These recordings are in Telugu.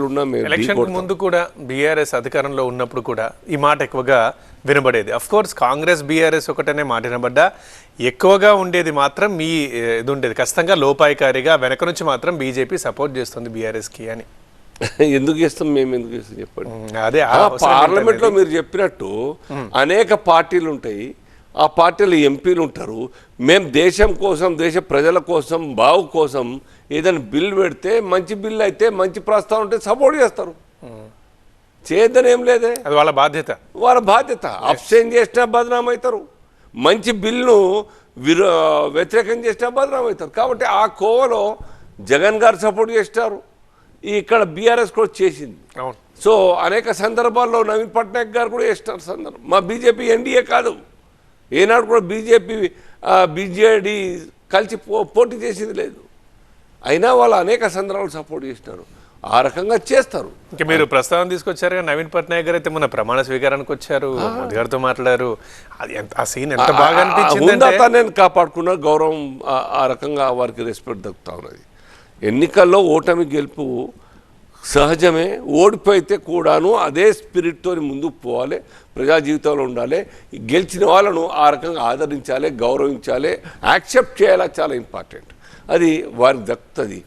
ఉన్నా మేము ఎలక్షన్. ముందు కూడా బీఆర్ఎస్ అధికారంలో ఉన్నప్పుడు కూడా ఈ మాట ఎక్కువగా వినబడేది. అఫ్ కోర్స్ కాంగ్రెస్ బీఆర్ఎస్ ఒకటనే మాట వినబడ్డా. ఎక్కువగా ఉండేది మాత్రం మీ ఇది ఉండేది. ఖచ్చితంగా లోపాయికారిగా వెనక నుంచి మాత్రం బీజేపీ సపోర్ట్ చేస్తుంది బీఆర్ఎస్కి అని. ఎందుకు చేస్తాం? మేము ఎందుకు చేస్తాం? చెప్పండి. అదే ఆ ఆ అవసరం పార్లమెంట్లో ఏంటనేది. మీరు చెప్పినట్టు అనేక పార్టీలు ఉంటాయి. ఆ పార్టీలు ఎంపీలు ఉంటారు. మేము దేశం కోసం దేశ ప్రజల కోసం బావు కోసం ఏదైనా బిల్ పెడితే మంచి బిల్ అయితే మంచి ప్రస్తావన ఉంటే సపోర్ట్ చేస్తారు. చేద్దని ఏం లేదే. అది వాళ్ళ బాధ్యత. వాళ్ళ బాధ్యత. అబ్స్టైన్ చేసినా బదనాం అవుతారు మంచి బిల్లును విరో వ్యతిరేకం చేసినా బదనాం అవుతారు కాబట్టి ఆ కోవలో జగన్ గారు సపోర్ట్ చేస్తారు. ఇక్కడ బీఆర్ఎస్ కూడా చేసింది. సో అనేక సందర్భాల్లో నవీన్ పట్నాయక్ గారు కూడా చేస్తారు సందర్భం. మా బీజేపీ ఎన్డీఏ కాదు. ఏనాడు కూడా బీజేపీ బీజేడీ కలిసి పో పోటీ చేసింది లేదు. అయినా వాళ్ళు అనేక సందర్భాలు సపోర్ట్ చేసినారు. ఆ రకంగా చేస్తారు. ఇంకా మీరు ప్రస్తావన తీసుకొచ్చారు నవీన్ పట్నాయక్ గారు అయితే మొన్న ప్రమాణ స్వీకారానికి వచ్చారు మోదీ గారితో మాట్లాడారు. అది ఎంత ఆ సీన్ ఎంత బాగా అనిపించింది నేను కాపాడుకున్న గౌరవం ఆ రకంగా వారికి రెస్పెక్ట్ దక్కుతా ఉన్నది. ఎన్నికల్లో ఓటమి గెలుపు సహజమే ఓడిపోయితే కూడాను అదే స్పిరిట్తో ముందుకు పోవాలి ప్రజా జీవితంలో ఉండాలి గెలిచిన వాళ్ళను ఆ రకంగా ఆదరించాలి గౌరవించాలి యాక్సెప్ట్ చేయాలి చాలా ఇంపార్టెంట్. అది వారికి దక్కుతుంది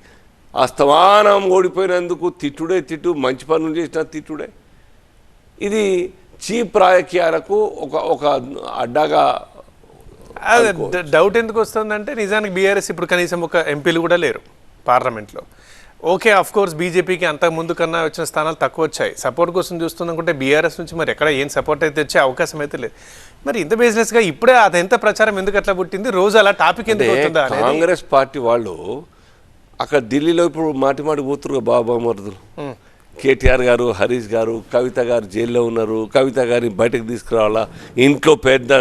అస్తమానం ఓడిపోయినందుకు తిట్టుడే తిట్టు మంచి పనులు చేసిన తిట్టుడే. ఇది చీప్ రాజకీయాలకు ఒక ఒక అడ్డాగా డౌట్ ఎందుకు వస్తుందంటే నిజానికి బీఆర్ఎస్ ఇప్పుడు కనీసం ఒక ఎంపీలు కూడా లేరు పార్లమెంట్లో. ఓకే ఆఫ్ కోర్స్ బీజేపీకి అంత ముందు కన్నా వచ్చిన స్థానాలు తక్కువ వచ్చాయి. సపోర్ట్ కోసం చూస్తుందనుకుంటే బీఆర్ఎస్ నుంచి మరి ఎక్కడ ఏం సపోర్ట్ అయితే వచ్చే అవకాశం అయితే లేదు. మరి ఇంత బిజినెస్గా ఇప్పుడే అది ఎంత ప్రచారం ఎందుకు అట్లా పుట్టింది? రోజు అలా టాపిక్ ఎందుకు అవుతుందా కాంగ్రెస్ పార్టీ వాళ్ళు అక్కడ ఢిల్లీలో ఇప్పుడు మాటి మాటి పోతున్నారు బాబా మరుదులు కేటీఆర్ గారు హరీష్ గారు కవిత గారు జైల్లో ఉన్నారు. కవిత గారిని బయటకు తీసుకురావాలా? ఇంట్లో పెద్ద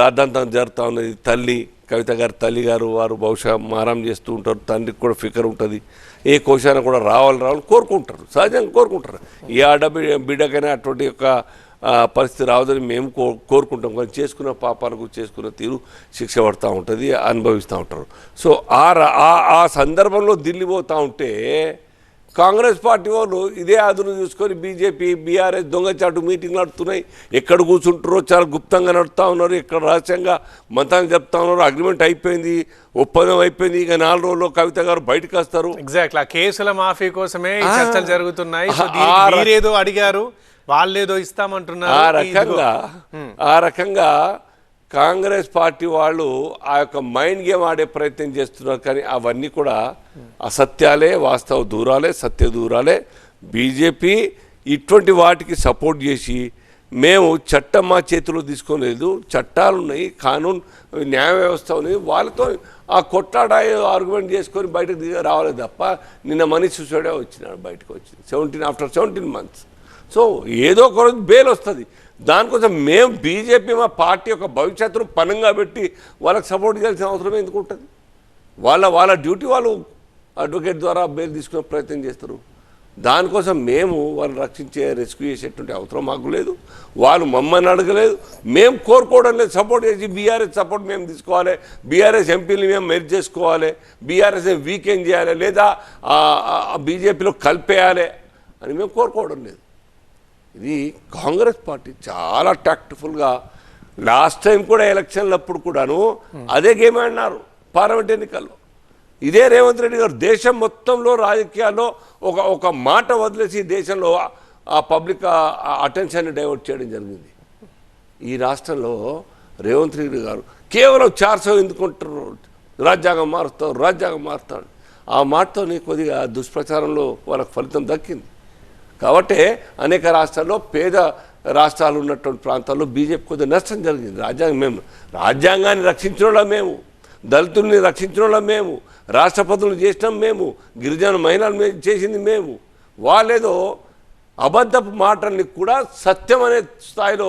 రాద్ధాంతం జరుగుతూ ఉన్నది తల్లి. కవిత గారి తల్లి గారు వారు బహుశా మారం చేస్తూ ఉంటారు. తండ్రికి కూడా ఫికర్ ఉంటుంది. ఏ కోశాన కూడా రావాలి రావాలి కోరుకుంటారు. సహజంగా కోరుకుంటారు. ఏ ఆడ బిడ్డకైనా అటువంటి యొక్క పరిస్థితి రావద్దని మేము కో కోరుకుంటాం. కానీ చేసుకున్న పాపాలకు చేసుకున్న తీరు శిక్ష పడుతూ ఉంటుంది అనుభవిస్తూ ఉంటారు. సో ఆ ఆ- ఆ సందర్భంలో ఢిల్లీ పోతూ ఉంటే కాంగ్రెస్ పార్టీ వాళ్ళు ఇదే అదును చూసుకొని బీజేపీ బీఆర్ఎస్ దొంగచాటు మీటింగ్లు నడుతున్నాయి ఎక్కడ కూర్చుంటారో చాలా గుప్తంగా నడుస్తూ ఉన్నారు. ఇక్కడ రహస్యంగా మంతాన్ని చెప్తా ఉన్నారు. అగ్రిమెంట్ అయిపోయింది ఒప్పందం అయిపోయింది. ఇక నాలుగు రోజుల్లో కవిత గారు బయటకు వస్తారు. ఎగ్జాక్ట్ ఆ కేసుల మాఫీ కోసమే చర్చలు జరుగుతున్నాయి. అడిగారు వాళ్ళేదో ఇస్తామంటున్నారు. ఆ. రకంగా ఆ రకంగా కాంగ్రెస్ పార్టీ వాళ్ళు ఆ యొక్క మైండ్ గేమ్ ఆడే ప్రయత్నం చేస్తున్నారు కానీ అవన్నీ కూడా అసత్యాలే వాస్తవ దూరాలే సత్య దూరాలే. బీజేపీ ఇటువంటి వాటికి సపోర్ట్ చేసి మేము చట్టం మా చేతిలో తీసుకోలేదు చట్టాలు ఉన్నాయి కానూన్ న్యాయ వ్యవస్థ ఉంది వాళ్ళతో ఆ కొట్లాడ ఆర్గ్యుమెంట్ చేసుకొని బయటకు దిగ రావాలి తప్ప నిన్న మనీ సూసైడే వచ్చినాడు బయటకు వచ్చింది seventeen after seventeen months so ఏదో ఒక రోజు బెయిల్ వస్తుంది. దానికోసం మేము బీజేపీ మా పార్టీ యొక్క భవిష్యత్తును పనంగా పెట్టి వాళ్ళకి సపోర్ట్ చేయాల్సిన అవసరం ఎందుకు ఉంటుంది? వాళ్ళ వాళ్ళ డ్యూటీ వాళ్ళు అడ్వకేట్ ద్వారా బెయిల్ తీసుకునే ప్రయత్నం చేస్తారు. దానికోసం మేము వాళ్ళని రక్షించే రెస్క్యూ చేసేటువంటి అవసరం మాకు లేదు. వాళ్ళు మమ్మల్ని అడగలేదు. మేము కోరుకోవడం లేదు. సపోర్ట్ చేసి బీఆర్ఎస్ సపోర్ట్ మేము తీసుకోవాలి. బీఆర్ఎస్ ఎంపీని మేము మెరిట్ చేసుకోవాలి. బీఆర్ఎస్ వీకెండ్ చేయాలి లేదా బీజేపీలో కలిపేయాలి అని మేము కోరుకోవడం లేదు. ఇది కాంగ్రెస్ పార్టీ చాలా టాక్ట్ఫుల్గా లాస్ట్ టైం కూడా ఎలక్షన్లప్పుడు కూడాను అదే గేమ్ ఆడినారు పార్లమెంట్ ఎన్నికల్లో. ఇదే రేవంత్ రెడ్డి గారు దేశం మొత్తంలో రాజకీయాల్లో ఒక ఒక మాట వదిలేసి దేశంలో ఆ పబ్లిక్ అటెన్షన్ని డైవర్ట్ చేయడం జరిగింది. ఈ రాష్ట్రంలో రేవంత్ రెడ్డి గారు కేవలం చార్సో ఎందుకుంటారు? రాజ్యాంగం మారుస్తాం రాజ్యాంగం మారుతాడు. ఆ మాటతోనే కొద్దిగా దుష్ప్రచారంలో వాళ్ళకు ఫలితం దక్కింది. కాబట్టి అనేక రాష్ట్రాల్లో పేద రాష్ట్రాలు ఉన్నటువంటి ప్రాంతాల్లో బీజేపీ కొద్దిగా నష్టం జరిగింది. రాజ్యాంగం మేము రాజ్యాంగాన్ని రక్షించిన వాళ్ళం మేము దళితుల్ని రక్షించిన వాళ్ళం మేము రాష్ట్రపతులు చేసినాం మేము గిరిజన మహిళలు చేసింది మేము. వాళ్ళేదో అబద్ధపు మాటల్ని కూడా సత్యం అనే స్థాయిలో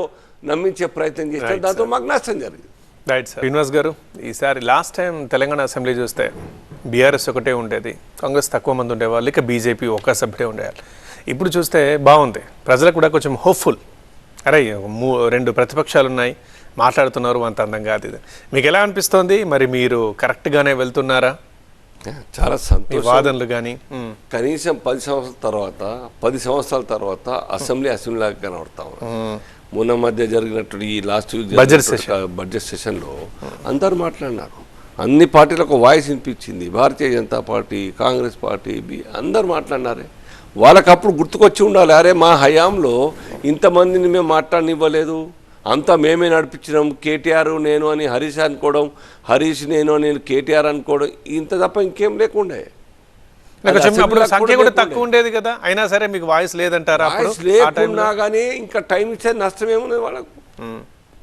నమ్మించే ప్రయత్నం చేసినాం Right, దాంతో మాకు నష్టం జరిగింది. రైట్ సార్ శ్రీనివాస్ గారు ఈసారి లాస్ట్ టైం తెలంగాణ అసెంబ్లీ చూస్తే బీఆర్ఎస్ ఒకటే ఉండేది కాంగ్రెస్ తక్కువ మంది ఉండేవాళ్ళు ఇక బీజేపీ ఒక సభ్యుడే ఉండేవాళ్ళు. ఇప్పుడు చూస్తే బాగుంది. ప్రజలకు కూడా కొంచెం హోప్ఫుల్ అరే రెండు ప్రతిపక్షాలు ఉన్నాయి మాట్లాడుతున్నారు అంత అందంగా అది. మీకు ఎలా అనిపిస్తోంది? మరి మీరు కరెక్ట్గానే వెళ్తున్నారా? చాలా సంతోషం. వాదనలు కానీ కనీసం పది సంవత్సరాల తర్వాత పది సంవత్సరాల తర్వాత అసెంబ్లీ అసెంబ్లీలాగా కనబడతా ఉన్నాం మొన్న మధ్య జరిగినట్టు ఈ లాస్ట్ వీక్ Budget బడ్జెట్ సెషన్లో అందరు మాట్లాడినారు. అన్ని పార్టీలకు వాయిస్ వినిపించింది. Bharatiya Janata party Congress party అందరు మాట్లాడినారే. వాళ్ళకి అప్పుడు గుర్తుకొచ్చి ఉండాలి అరే మా హయాంలో ఇంతమందిని మేము మాట్లాడనివ్వలేదు. అంతా మేమే నడిపించినాం. కేటీఆర్ నేను అని హరీష్ అనుకోవడం హరీష్ నేను అని కేటీఆర్ అనుకోవడం ఇంత తప్ప ఇంకేం లేకుండే. సంఖ్య కూడా తక్కువ ఉండేది కదా. అయినా సరే మీకు వాయిస్ లేదంటారా వాయిస్ లేకున్నా కానీ ఇంకా టైం ఇచ్చే నష్టం ఏమున్నది వాళ్ళకు.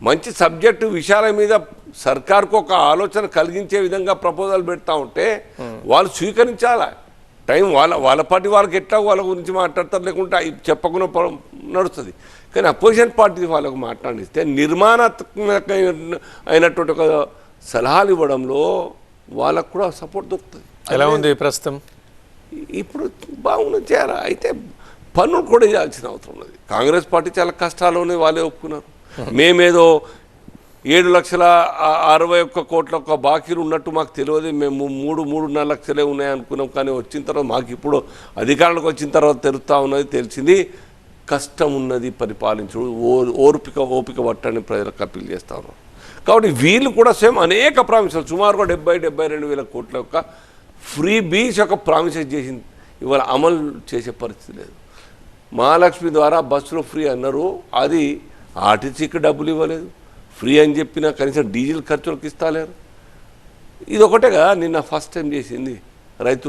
మంచి సబ్జెక్టు విషయాల మీద సర్కార్కు ఒక ఆలోచన కలిగించే విధంగా ప్రపోజల్ పెడతా ఉంటే వాళ్ళు స్వీకరించాలా? టైం వాళ్ళ వాళ్ళ పార్టీ వాళ్ళకి ఎట్లా వాళ్ళ గురించి మాట్లాడతారు లేకుంటే అవి చెప్పకుండా నడుస్తుంది. కానీ అపోజిషన్ పార్టీ వాళ్ళకు మాట్లాడిస్తే నిర్మాణాత్మక అయినటువంటి ఒక సలహాలు ఇవ్వడంలో వాళ్ళకు కూడా సపోర్ట్ దొరుకుతుంది. ఎలా ఉంది ప్రస్తుతం? ఇప్పుడు బాగున్నది చేయాలి అయితే పనులు కూడా చేయాల్సిన అవసరం ఉన్నది. కాంగ్రెస్ పార్టీ చాలా కష్టాలు ఉన్నాయి వాళ్ళే ఒప్పుకున్నారు. మేమేదో ఏడు లక్షల అరవై ఒక్క కోట్ల ఒక్క బాకీలు ఉన్నట్టు మాకు తెలియదు. మేము మూడు మూడున్నర లక్షలే ఉన్నాయి అనుకున్నాం. కానీ వచ్చిన తర్వాత మాకు ఇప్పుడు అధికారులకు వచ్చిన తర్వాత తెలుస్తూ ఉన్నది తెలిసింది కష్టం ఉన్నది పరిపాలించడం ఓ ఓర్పిక ఓపిక పట్టని ప్రజలకు అప్పీల్ చేస్తా ఉన్నారు కాబట్టి వీళ్ళు కూడా సేమ్ అనేక ప్రామిసలు సుమారుగా డెబ్బై డెబ్బై రెండు వేల కోట్ల యొక్క ఫ్రీ బీచ్ యొక్క ప్రామిసెస్ చేసింది. ఇవాళ అమలు చేసే పరిస్థితి లేదు. మహాలక్ష్మి ద్వారా బస్సులో ఫ్రీ అన్నారు. అది ఆర్టీసీకి డబ్బులు ఇవ్వలేదు. ఫ్రీ అని చెప్పినా కనీసం డీజిల్ ఖర్చులకు ఇస్తాలేరు. ఇది ఒకటేగా నిన్న ఫస్ట్ టైం చేసింది రైతు